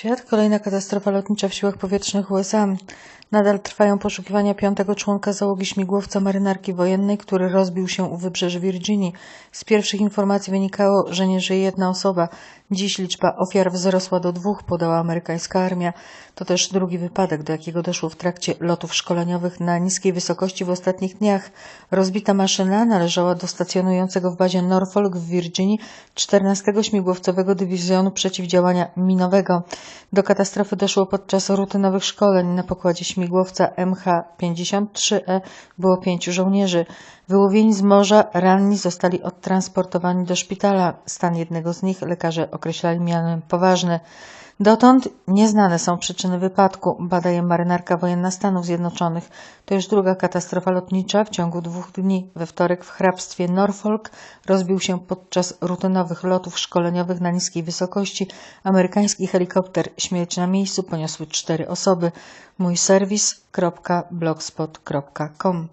Świat. Kolejna katastrofa lotnicza w siłach powietrznych USA. Nadal trwają poszukiwania piątego członka załogi śmigłowca marynarki wojennej, który rozbił się u wybrzeży Virginii. Z pierwszych informacji wynikało, że nie żyje jedna osoba. Dziś liczba ofiar wzrosła do dwóch, podała amerykańska armia. To też drugi wypadek, do jakiego doszło w trakcie lotów szkoleniowych na niskiej wysokości w ostatnich dniach. Rozbita maszyna należała do stacjonującego w bazie Norfolk w Virginii 14 śmigłowcowego dywizjonu przeciwdziałania minowego. Do katastrofy doszło podczas rutynowych szkoleń na pokładzie śmigłowca MH-53E było pięciu żołnierzy. Wyłowieni z morza, ranni zostali odtransportowani do szpitala. Stan jednego z nich lekarze określali mianem poważny. Dotąd nieznane są przyczyny wypadku, badaje marynarka wojenna Stanów Zjednoczonych. To już druga katastrofa lotnicza w ciągu dwóch dni. We wtorek w hrabstwie Norfolk rozbił się podczas rutynowych lotów szkoleniowych na niskiej wysokości. Amerykański helikopter. Śmierć na miejscu poniosły cztery osoby. Mój serwis.blogspot.com